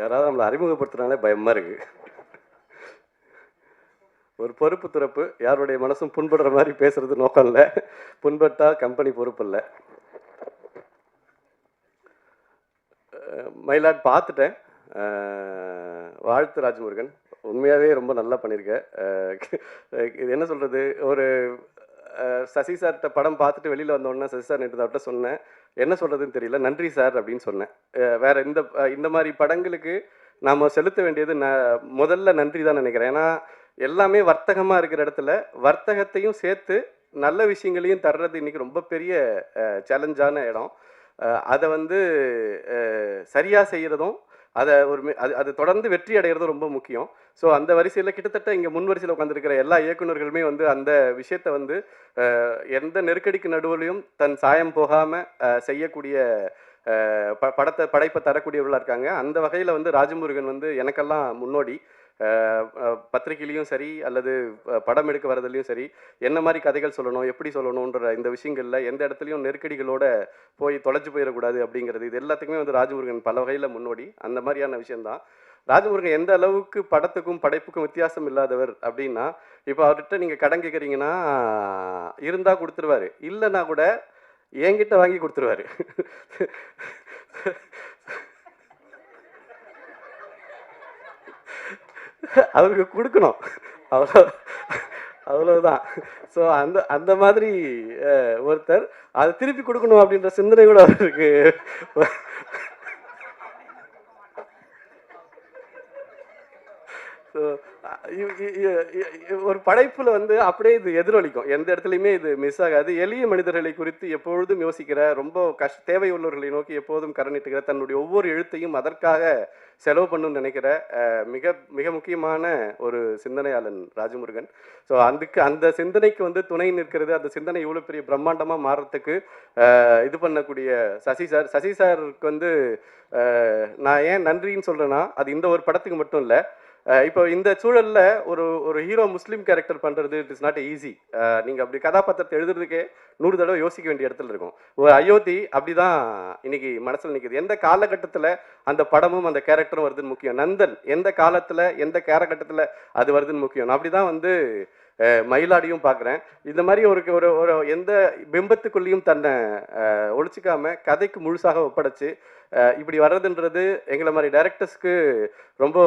யாராவது நம்மளை அறிமுகப்படுத்துனாலே பயமாக இருக்குது ஒரு பொறுப்பு துறப்பு யாருடைய மனசும் புண்படுற மாதிரி பேசுறது நோக்கம் இல்லை. புண்பட்டால் கம்பெனி பொறுப்பு இல்லை. மயிலாட் பார்த்துட்டேன். வாழ்த்து ராஜமுருகன். உண்மையாகவே ரொம்ப நல்லா பண்ணியிருக்க இது என்ன சொல்கிறது ஒரு சசி சார்கிட்ட படம் பார்த்துட்டு வெளியில் வந்தோடனே சசி சார் நேற்று அவர்கிட்ட சொன்னேன். என்ன சொல்கிறதுன்னு தெரியல. நன்றி சார் அப்படின்னு சொன்னேன். வேறு இந்த இந்த மாதிரி படங்களுக்கு நாம் செலுத்த வேண்டியது ந முதல்ல நன்றி தான் நினைக்கிறேன். ஏன்னா எல்லாமே வர்த்தகமாக இருக்கிற இடத்துல வர்த்தகத்தையும் சேர்த்து நல்ல விஷயங்களையும் தர்றது இன்னைக்கு ரொம்ப பெரிய சேலஞ்சான இடம். அதை வந்து சரியாக செய்கிறதும் அதை ஒரு அது அது தொடர்ந்து வெற்றி அடைகிறது ரொம்ப முக்கியம். ஸோ அந்த வரிசையில் கிட்டத்தட்ட இங்கே முன் வரிசையில் உட்காந்துருக்கிற எல்லா இயக்குனர்களுமே வந்து அந்த விஷயத்தை வந்து எந்த நெருக்கடிக்கு நடுவுலையும் தன் சாயம் போகாமல் செய்யக்கூடிய ப படத்தை படைப்பை தரக்கூடியவர்களாக இருக்காங்க. அந்த வகையில் வந்து ராஜமுருகன் வந்து எனக்கெல்லாம் முன்னோடி. பத்திரிகையிலையும் சரி அல்லது படம் எடுக்க வரதுலையும் சரி என்ன மாதிரி கதைகள் சொல்லணும் எப்படி சொல்லணுன்ற இந்த விஷயங்களில் எந்த இடத்துலையும் நெருக்கடிகளோட போய் தொலைஞ்சு போயிடக்கூடாது அப்படிங்கிறது. இது எல்லாத்துக்குமே வந்து ராஜமுருகன் பல வகையில் முன்னோடி. அந்த மாதிரியான விஷயம்தான். ராஜமுருகன் எந்த அளவுக்கு படத்துக்கும் படைப்புக்கும் வித்தியாசம் இல்லாதவர் அப்படின்னா இப்போ அவர்கிட்ட நீங்கள் கடன் கேட்குறீங்கன்னா இருந்தால் கொடுத்துருவாரு. இல்லைன்னா கூட என்கிட்ட வாங்கி கொடுத்துருவாரு. அவருக்கு கொடுக்கணும். அவ்வளோ அவ்வளவுதான். ஸோ அந்த அந்த மாதிரி ஒருத்தர் அதை திருப்பி கொடுக்கணும் அப்படின்ற சிந்தனை கூட அவருக்கு ஸோ ஒரு படைப்பில் வந்து அப்படியே இது எதிரொலிக்கும். எந்த இடத்துலையுமே இது மிஸ் ஆகாது. எளிய மனிதர்களை குறித்து எப்பொழுதும் யோசிக்கிற ரொம்ப கஷ் தேவையுள்ளவர்களை நோக்கி எப்போதும் கரணிட்டுகிற தன்னுடைய ஒவ்வொரு எழுத்தையும் அதற்காக செலவு பண்ணணும்னு நினைக்கிற மிக மிக முக்கியமான ஒரு சிந்தனையாளன் ராஜமுருகன். ஸோ அதுக்கு அந்த சிந்தனைக்கு வந்து துணை நிற்கிறது அந்த சிந்தனை இவ்வளோ பெரிய பிரம்மாண்டமாக மாறுறதுக்கு இது பண்ணக்கூடிய சசி சார். சசி சாருக்கு வந்து நான் ஏன் நன்றின்னு சொல்கிறேன்னா அது இந்த ஒரு படத்துக்கு மட்டும் இல்லை இப்போ இந்த சூழலில் ஒரு ஒரு ஹீரோ முஸ்லீம் கேரக்டர் பண்ணுறது இட் இஸ் நாட் ஈஸி நீங்கள் அப்படி கதாபாத்திரத்தை எழுதுறதுக்கே நூறு தடவை யோசிக்க வேண்டிய இடத்துல இருக்கும். ஒரு அயோத்தி அப்படிதான் இன்னைக்கு மனசில் நிற்கிது எந்த காலகட்டத்தில் அந்த படமும் அந்த கேரக்டரும் வருதுன்னு முக்கியம்? நந்தன் எந்த காலத்தில் எந்த கேரகட்டத்தில் அது வருதுன்னு முக்கியம்? அப்படி தான் வந்து மயிலாடியும் பார்க்குறேன் இந்த மாதிரி ஒரு ஒரு ஒரு எந்த பிம்பத்துக்குள்ளேயும் தன்னை ஒழிச்சிக்காமல் கதைக்கு முழுசாக ஒப்படைச்சு இப்படி வர்றதுன்றது எங்களை மாதிரி டைரக்டர்ஸ்க்கு ரொம்ப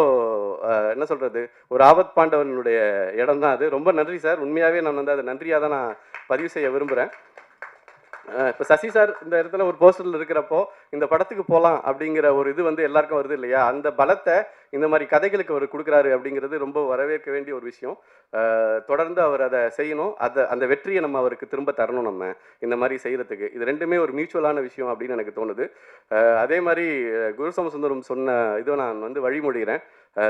என்ன சொல்கிறது ஒரு ஆபத் பாண்டவனுடைய இடம் தான் அது. ரொம்ப நன்றி சார். உண்மையாகவே நான் வந்து அதை நன்றியாக தான் நான் பதிவு செய்ய விரும்புகிறேன் இப்போ சசி சார் இந்த இடத்துல ஒரு போஸ்டரில் இருக்கிறப்போ இந்த படத்துக்கு போகலாம் அப்படிங்கிற ஒரு இது வந்து எல்லாருக்கும் வருது இல்லையா? அந்த பலத்தை இந்த மாதிரி கதைகளுக்கு அவர் கொடுக்குறாரு அப்படிங்கிறது ரொம்ப வரவேற்க வேண்டிய ஒரு விஷயம். தொடர்ந்து அவர் அதை செய்யணும். அதை அந்த வெற்றியை நம்ம அவருக்கு திரும்ப தரணும் நம்ம இந்த மாதிரி செய்கிறதுக்கு இது ரெண்டுமே ஒரு மியூச்சுவலான விஷயம் அப்படின்னு எனக்கு தோணுது. அதே மாதிரி குருசம சுந்தரம் சொன்ன இதை நான் வந்து வழிமொழிகிறேன்.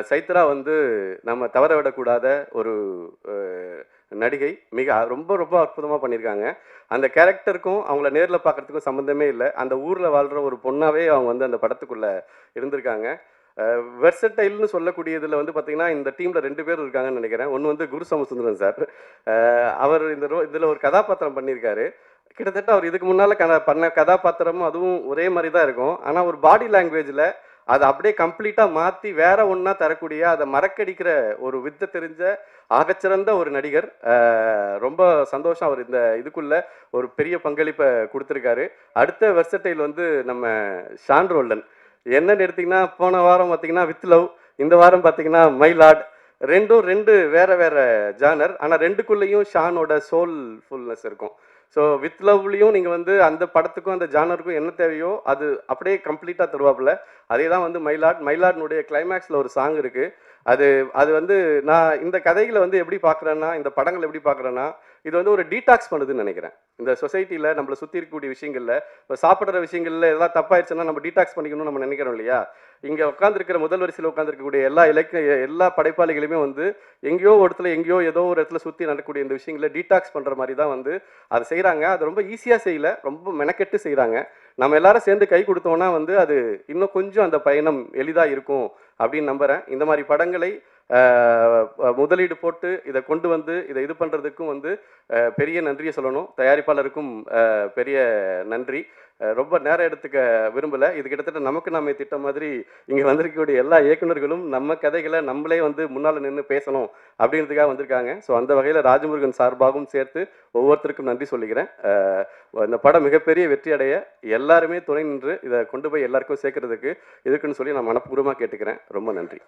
சைத்ரா வந்து நம்ம தவற விடக்கூடாத ஒரு நடிகை மிக ரொம்ப ரொம்ப அற்புதமாக பண்ணியிருக்காங்க அந்த கேரக்டருக்கும் அவங்கள நேரில் பார்க்கறதுக்கும் சம்மந்தமே இல்லை. அந்த ஊரில் வாழ்கிற ஒரு பொண்ணாகவே அவங்க வந்து அந்த படத்துக்குள்ளே இருந்திருக்காங்க. வெர்சட்டைல்னு சொல்லக்கூடியதில் வந்து பார்த்தீங்கன்னா இந்த டீமில் ரெண்டு பேர் இருக்காங்கன்னு நினைக்கிறேன். ஒன்று வந்து குரு சமசுந்தரன் சார் அவர் இந்த ரோ இதில் ஒரு கதாபாத்திரம் பண்ணியிருக்காரு கிட்டத்தட்ட அவர் இதுக்கு முன்னால் கத பண்ண கதாபாத்திரமும் அதுவும் ஒரே மாதிரி தான் இருக்கும். ஆனால் ஒரு பாடி லாங்குவேஜில் அதை அப்படியே கம்ப்ளீட்டாக மாற்றி வேற ஒன்றா தரக்கூடிய அதை மறக்கடிக்கிற ஒரு வித்தை தெரிஞ்ச ஆகச்சிறந்த ஒரு நடிகர். ரொம்ப சந்தோஷம் அவர் இந்த இதுக்குள்ள ஒரு பெரிய பங்களிப்பை கொடுத்துருக்காரு. அடுத்த வெர்சடைல் வந்து நம்ம ஷான் ரோல்டன். என்னன்னு எடுத்தீங்கன்னா போன வாரம் பார்த்தீங்கன்னா வித் லவ் இந்த வாரம் பார்த்தீங்கன்னா மைலாட் ரெண்டும் ரெண்டு வேற வேற ஜானர் ஆனால் ரெண்டுக்குள்ளேயும் ஷானோட சோல் ஃபுல்னஸ் இருக்கும். ஸோ வித் லவ்லையும் நீங்கள் வந்து அந்த படத்துக்கும் அந்த ஜானருக்கும் என்ன தேவையோ அது அப்படியே கம்ப்ளீட்டாக தருவாப்புல. அதே தான் வந்து மயிலாட். மயிலாட்னுடைய கிளைமேக்ஸில் ஒரு சாங் இருக்குது அது அது வந்து நான் இந்த கதைகளை வந்து எப்படி பார்க்குறேன்னா இந்த படங்களை எப்படி பார்க்குறேன்னா இது வந்து ஒரு டீடாக்ஸ் பண்ணுதுன்னு நினைக்கிறேன். இந்த சொசைட்டியில் நம்மளை சுற்றி இருக்கக்கூடிய விஷயங்களில் இப்போ சாப்பிட்ற விஷயங்களில் எதாவது தப்பாயிடுச்சுன்னா நம்ம டீடாக்ஸ் பண்ணிக்கணும்னு நம்ம நினைக்கிறோம் இல்லையா? இங்கே உட்காந்துருக்கிற முதல் வரிசையில் உட்காந்துருக்கக்கூடிய எல்லா இலக்கிய எல்லா படைப்பாளிகளுமே வந்து எங்கேயோ ஒரு இடத்துல எங்கேயோ ஏதோ ஒரு இடத்துல சுற்றி நடக்கக்கூடிய இந்த விஷயங்களை டீடாக்ஸ் பண்ணுற மாதிரி தான் வந்து அதை செய்கிறாங்க அது ரொம்ப ஈஸியாக செய்யல ரொம்ப மெனக்கெட்டு செய்கிறாங்க நம்ம எல்லாரும் சேர்ந்து கை கொடுத்தோம்னா வந்து அது இன்னும் கொஞ்சம் அந்த பயணம் எளிதாக இருக்கும். அப்படின்னு நம்புகிறேன் இந்த மாதிரி படங்களை முதலீடு போட்டு இதை கொண்டு வந்து இதை இது பண்ணுறதுக்கும் வந்து பெரிய நன்றியை சொல்லணும். தயாரிப்பாளருக்கும் பெரிய நன்றி. ரொம்ப நேரம் எடுத்துக்க விரும்பலை. இது கிட்டத்தட்ட நமக்கு நாமே திட்டம் மாதிரி இங்கே வந்திருக்கக்கூடிய எல்லா இயக்குனர்களும் நம்ம கதைகளை நம்மளே வந்து முன்னால் நின்று பேசணும் அப்படின்றதுக்காக வந்திருக்காங்க. ஸோ அந்த வகையில் ராஜமுருகன் சார்பாகவும் சேர்த்து ஒவ்வொருத்தருக்கும் நன்றி சொல்லிக்கிறேன். இந்த படம் மிகப்பெரிய வெற்றி அடைய எல்லாருமே துணை நின்று இதை கொண்டு போய் எல்லாருக்கும் சேர்க்கறதுக்கு இதுக்குன்னு சொல்லி நான் மனப்பூர்வமாக கேட்டுக்கிறேன். ரொம்ப நன்றி.